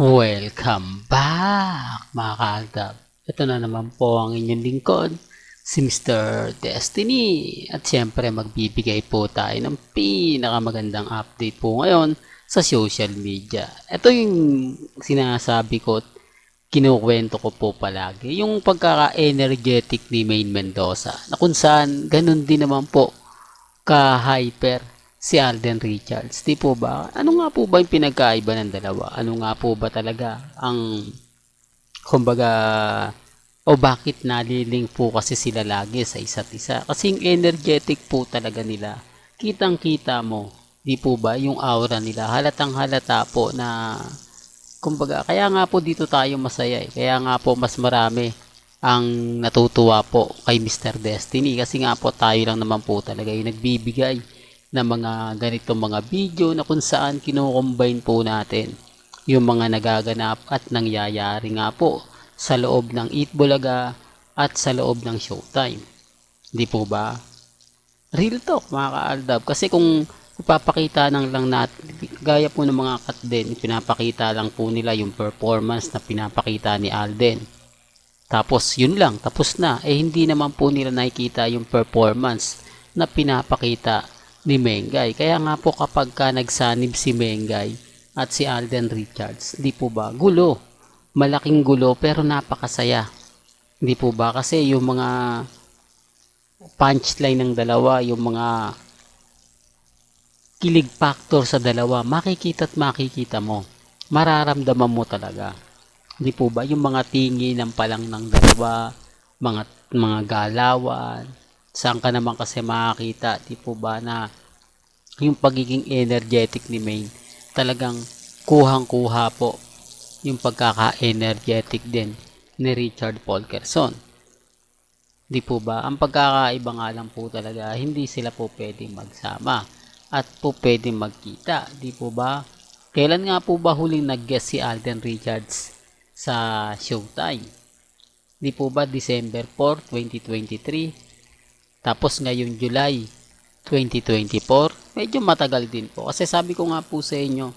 Welcome back mga kaaldab. Ito na naman po ang inyong lingkod, si Mr. Destiny. At syempre magbibigay po tayo ng pinakamagandang update po ngayon sa social media. Ito yung sinasabi ko, kinukwento ko po palagi. Yung pagkaka-energetic ni Main Mendoza na kung saan ganun din naman po ka-hyper si Alden Richards. Di po ba? Ano nga po ba yung pinagkaiba ng dalawa? Ano nga po ba talaga ang kumbaga o bakit naliling po kasi sila lagi sa isa't isa? Kasi yung energetic po talaga nila. Kitang kita mo. Di po ba? Yung aura nila. Halatang halata po na kumbaga kaya nga po dito tayo masaya eh. Kaya nga po mas marami ang natutuwa po kay Mr. Destiny kasi nga po tayo lang naman po talaga yung nagbibigay na mga ganitong mga video na kung saan kinukombine po natin yung mga nagaganap at nangyayari nga po sa loob ng Eat Bulaga at sa loob ng Showtime. Di po ba? Real talk mga kaaldab. Kasi kung ipapakita nang lang natin, gaya po ng mga cut din, pinapakita lang po nila yung performance na pinapakita ni Alden. Tapos yun lang, tapos na. Eh hindi naman po nila nakikita yung performance na pinapakita ni Mengay. Kaya nga po kapag ka nagsanib si Mengay at si Alden Richards, di po ba? Gulo. Malaking gulo pero napakasaya. Di po ba? Kasi yung mga punchline ng dalawa, yung mga kilig factor sa dalawa, makikita at makikita mo. Mararamdaman mo talaga. Di po ba? Yung mga tingi ng palang ng dalawa, mga mga galawan, saan ka naman kasi makakita, di po ba na yung pagiging energetic ni Maine, talagang kuhang-kuha po yung pagkaka-energetic din ni Richard Polkerson. Di po ba? Ang pagkakaiba nga lang po talaga, hindi sila po pwedeng magsama at po pwedeng magkita. Di po ba? Kailan nga po ba huling nag-guest si Alden Richards sa Showtime? Di po ba December 4, 2023? Tapos ngayong July 2024, medyo matagal din po. Kasi sabi ko nga po sa inyo,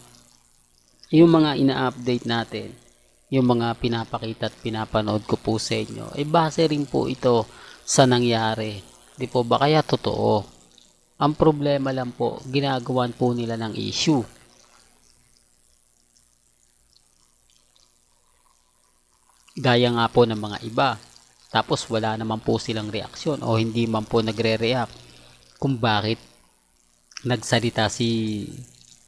yung mga ina-update natin, yung mga pinapakita at pinapanood ko po sa inyo, ay base rin po ito sa nangyari. Di po ba kaya totoo? Ang problema lang po, ginagawan po nila ng issue. Gaya nga po ng mga iba. Tapos wala naman po silang reaksyon o hindi man po nagre-react kung bakit nagsalita si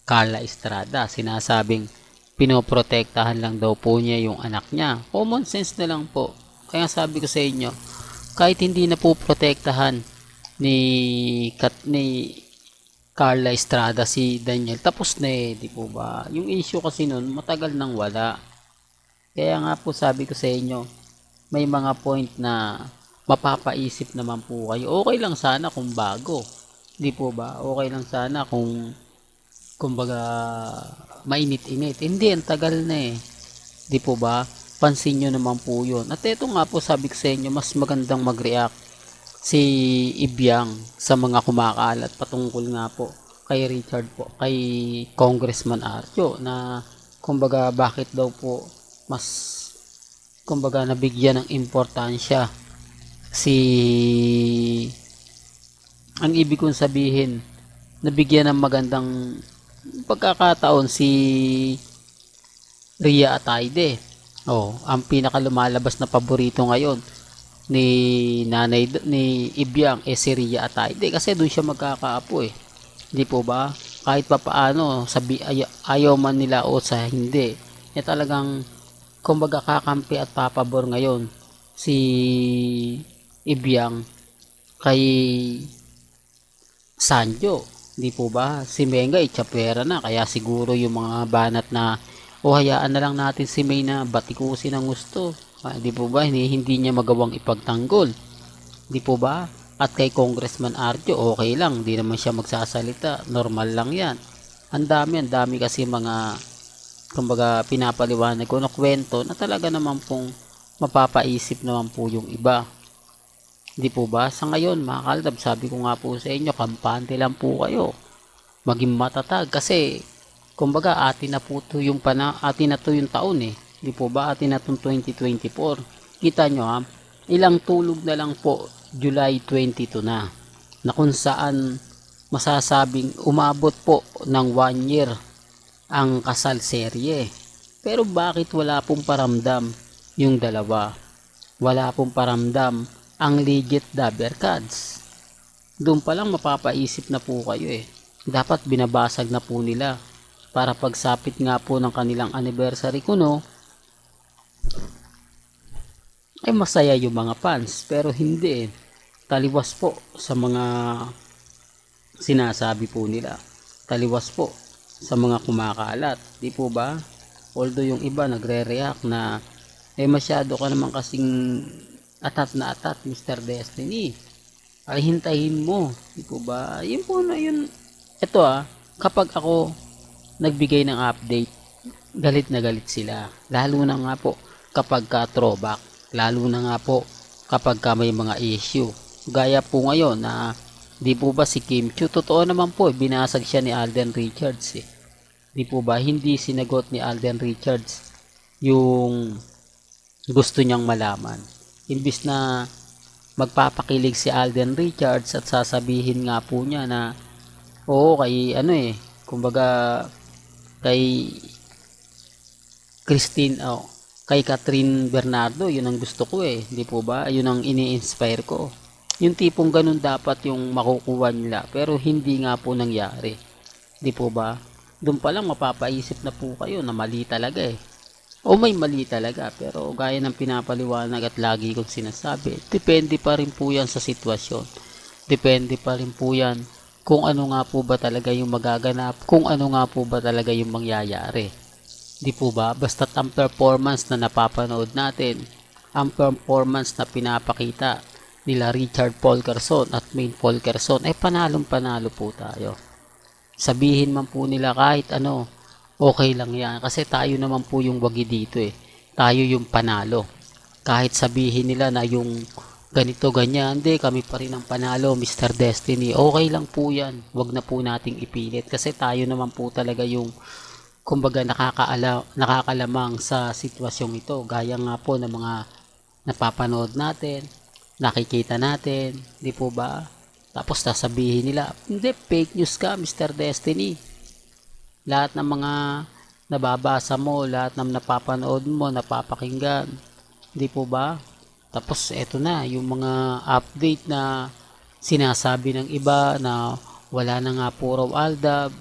Carla Estrada. Sinasabing pinoprotektahan lang daw po niya yung anak niya. Common sense na lang po. Kaya sabi ko sa inyo, kahit hindi na po protektahan ni, Kat, ni Carla Estrada si Daniel, tapos na eh, di po ba? Yung issue kasi nun, matagal nang wala. Kaya nga po sabi ko sa inyo, may mga point na mapapaisip naman po kayo. Okay lang sana kung bago. Di po ba? Okay lang sana kung kumbaga mainit-init. Hindi, ang tagal na eh. Di po ba? Pansin nyo naman po yun. At ito nga po sabi ko sa inyo, mas magandang mag-react si Ibyang sa mga kumakalat patungkol nga po kay Richard po, kay Congressman Arjo na kumbaga bakit daw po mas kumbaga nabigyan ng importansya. Si ang ibig kong sabihin nabigyan ng magandang pagkakataon si Ria Ataide. Oh ang pinaka lumalabas na paborito ngayon ni nanay ni Ibyang eh si Ria Ataide. Kasi doon siya magkakaapo eh. Hindi po ba? Kahit pa paano sabi ay, ayaw man nila o sa hindi. Eh talagang kumbaga kakampi at papabor ngayon si Ibyang kay Sanjo. Di po ba? Si Menga itsapera na. Kaya siguro yung mga banat na o hayaan na lang natin si May na batikusin ang gusto. Ah, di po ba? Hindi, hindi niya magawang ipagtanggol. Di po ba? At kay Congressman Arjo, okay lang. Di naman siya magsasalita. Normal lang yan. Ang dami, ang dami kasi mga kumbaga pinapaliwanag ko na kwento na talaga naman pong mapapaisip naman po yung iba. Hindi po ba? Sa ngayon, mga kaldab, sabi ko nga po sa inyo, kampante lang po kayo. Maging matatag kasi kumbaga atin na po to yung pana, atin na to yung taon eh. Di po ba? Atin na tong 2024. Kita nyo ha, ilang tulog na lang po, July 22 na. Na kung saan masasabing umabot po ng one year ang kasal serye. Pero bakit wala pong paramdam yung dalawa? Wala pong paramdam ang legit Dabber Cards. Doon pa lang mapapaisip na po kayo eh. Dapat binabasag na po nila para pagsapit nga po ng kanilang anniversary kuno ay masaya yung mga fans pero hindi eh. Taliwas po sa mga sinasabi po nila. Taliwas po sa mga kumakalat. Di po ba? Although yung iba nagre-react na eh masyado ka naman kasing atat na atat Mr. Destiny. Ay hintayin mo. Di po ba? Yun po na yun. Ito ah, kapag ako nagbigay ng update, galit na galit sila. Lalo na nga po kapag ka throwback. Lalo na nga po kapag ka may mga issue. Gaya po ngayon na di po ba si Kim Chu, totoo naman po, binasag siya ni Alden Richards eh. Di po ba, hindi sinagot ni Alden Richards yung gusto niyang malaman. Imbis na magpapakilig si Alden Richards at sasabihin nga po niya na oo kay ano eh, kumbaga kay Christine oh, kay Catherine Bernardo, yun ang gusto ko eh, di po ba? Yun ang ini-inspire ko. Yung tipong ganun dapat yung makukuha nila, pero hindi nga po nangyari. Di po ba? Doon pa lang mapapaisip na po kayo na mali talaga eh. O may mali talaga, pero gaya ng pinapaliwanag at lagi kong sinasabi, depende pa rin po yan sa sitwasyon. Depende pa rin po yan kung ano nga po ba talaga yung magaganap, kung ano nga po ba talaga yung mangyayari. Di po ba? Basta't ang performance na napapanood natin, ang performance na pinapakita nila Richard Paul Carson at Main Paul Carson, ay panalong panalo po tayo. Sabihin man po nila kahit ano, okay lang yan. Kasi tayo naman po yung wagi dito eh. Tayo yung panalo. Kahit sabihin nila na yung ganito, ganyan, hindi, kami pa rin ang panalo, Mr. Destiny. Okay lang po yan. Huwag na po nating ipilit. Kasi tayo naman po talaga yung kumbaga nakakaala, nakakalamang sa sitwasyong ito. Gaya nga po ng mga napapanood natin, nakikita natin, di po ba? Tapos sasabihin nila, hindi, fake news ka, Mr. Destiny. Lahat ng mga nababasa mo, lahat ng napapanood mo, napapakinggan, di po ba? Tapos eto na, yung mga update na sinasabi ng iba na wala na nga po raw Aldab,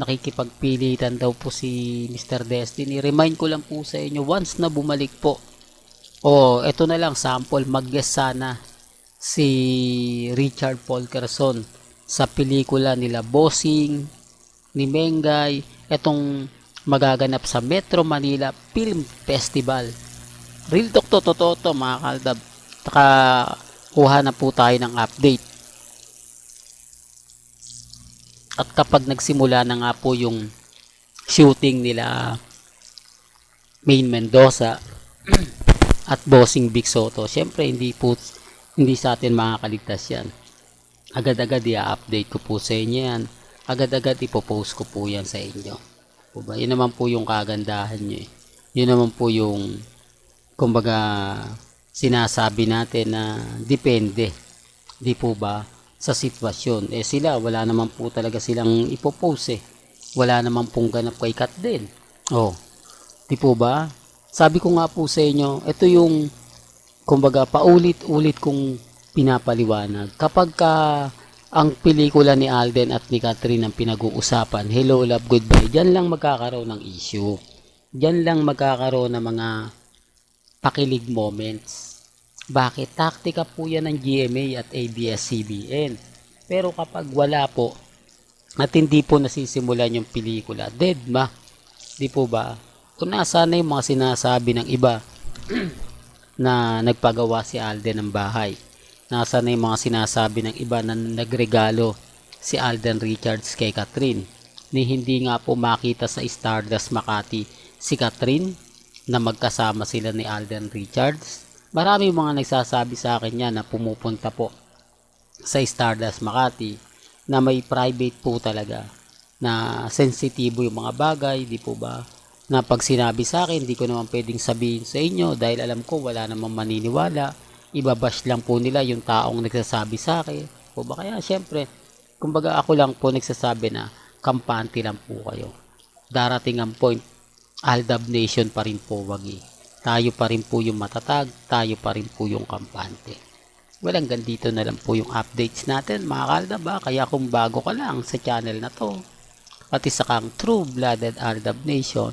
nakikipagpilitan daw po si Mr. Destiny. Remind ko lang po sa inyo, once na bumalik po, oh, eto na lang, sample, mag-guest sana si Richard Paul Carson sa pelikula nila Bossing, ni Mengay, etong magaganap sa Metro Manila Film Festival. Real talk to, totoo to mga kaldab. Taka kuha na po tayo ng update. At kapag nagsimula na nga po yung shooting nila Main Mendoza at Bossing Big Soto, syempre hindi po hindi sa atin makakaligtas yan. Agad-agad i-update ko po sa inyo yan. Agad-agad ipopost ko po yan sa inyo. Po ba? Yun naman po yung kagandahan nyo eh. Yun naman po yung kumbaga sinasabi natin na depende. Di po ba? Sa sitwasyon. Eh sila, wala naman po talaga silang ipopost eh. Wala naman pong ganap kay Kat din. Oh. Di po ba? Sabi ko nga po sa inyo, ito yung kumbaga paulit-ulit kong pinapaliwanag. Kapag ka ang pelikula ni Alden at ni Catherine ang pinag-uusapan, Hello, Love, Goodbye, dyan lang magkakaroon ng issue. Dyan lang magkakaroon ng mga pakilig moments. Bakit? Taktika po yan ng GMA at ABS-CBN. Pero kapag wala po, at hindi po nasisimulan yung pelikula, dead ma. Di po ba? Kung nasa na yung mga sinasabi ng iba na nagpagawa si Alden ng bahay. Nasa na yung mga sinasabi ng iba na nagregalo si Alden Richards kay Catherine. Ni hindi nga po makita sa Stardust Makati si Catherine na magkasama sila ni Alden Richards. Marami mga nagsasabi sa akin yan na pumupunta po sa Stardust Makati na may private po talaga na sensitibo yung mga bagay, di po ba? Na pag sinabi sa akin, di ko naman pwedeng sabihin sa inyo dahil alam ko wala namang maniniwala. Ibabash lang po nila yung taong nagsasabi sa akin. Po ba kaya syempre, kumbaga ako lang po nagsasabi na kampante lang po kayo. Darating ang point, Aldab Nation pa rin po wagi. Tayo pa rin po yung matatag, tayo pa rin po yung kampante. Well, hanggang na lang po yung updates natin mga kaldab ha. Kaya kung bago ka lang sa channel na to, at isa kang true-blooded Aldab Nation